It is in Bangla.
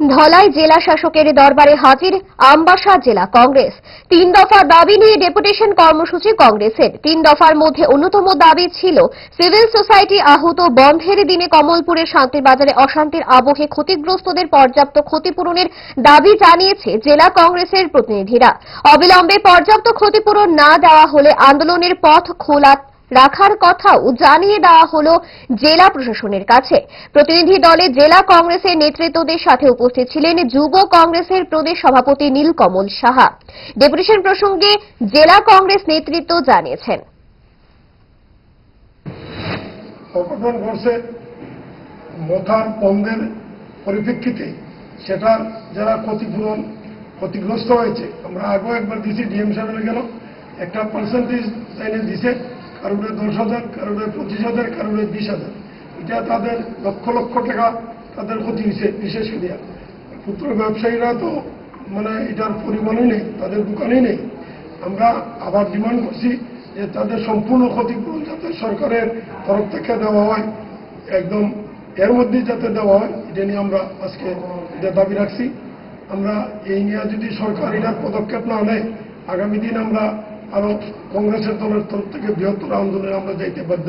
ধলাই জেলা শাসকের দরবারে হাজির আমবাসা জেলা কংগ্রেস। তিন দফা দাবি নিয়ে ডেপুটেশন কর্মসূচি কংগ্রেসের। তিন দফার মধ্যে অন্যতম দাবি ছিল, সিভিল সোসাইটি আহত বন্ধের দিনে কমলপুরের শান্তিবাজারে অশান্তির আবহে ক্ষতিগ্রস্তদের পর্যাপ্ত ক্ষতিপূরণের দাবি জানিয়েছে জেলা কংগ্রেসের প্রতিনিধিরা। অবিলম্বে পর্যাপ্ত ক্ষতিপূরণ না দেওয়া হলে আন্দোলনের পথ খোলা রাখার কথাও জানিয়ে দেওয়া হল জেলা প্রশাসনের কাছে। প্রতিনিধি দলে জেলা কংগ্রেসের নেতৃত্বদের সাথে উপস্থিত ছিলেন যুব কংগ্রেসের প্রদেশ সভাপতি নীলকমল সাহা। ডেপুটেশন প্রসঙ্গে জেলা কংগ্রেস নেতৃত্ব জানিয়েছেন। পরিপ্রেক্ষিতে। সেটা যারা ক্ষতিপূরণ, ক্ষতিগ্রস্ত হয়েছে, আমরা আগেও একবার দিছি ডিএম সাহেবের গেল একটা পার্সেন্টেজ দিছে কারোর দশ হাজার, কারণে পঁচিশ হাজার, কারণে বিশ হাজার। এটা তাদের লক্ষ লক্ষ টাকা তাদের ক্ষতি হয়েছে, বিশেষ করিয়া ক্ষুদ্র ব্যবসায়ীরা তো মানে এটার পরিমাণই নেই, তাদের দোকানই নেই। আমরা আবার ডিমান্ড করছি যে তাদের সম্পূর্ণ ক্ষতিপূরণ যাতে সরকারের তরফ থেকে দেওয়া হয়, একদম এর মধ্যেই যাতে দেওয়া হয়, এটা নিয়ে আমরা আজকে এটা দাবি রাখছি। আমরা এই নিয়ে যদি সরকার এটার পদক্ষেপ না নেয়, আগামী দিন আমরা আরও কংগ্রেসের দলের তরফ থেকে বৃহত্তর আন্দোলনে আমরা যাইতে বাধ্য।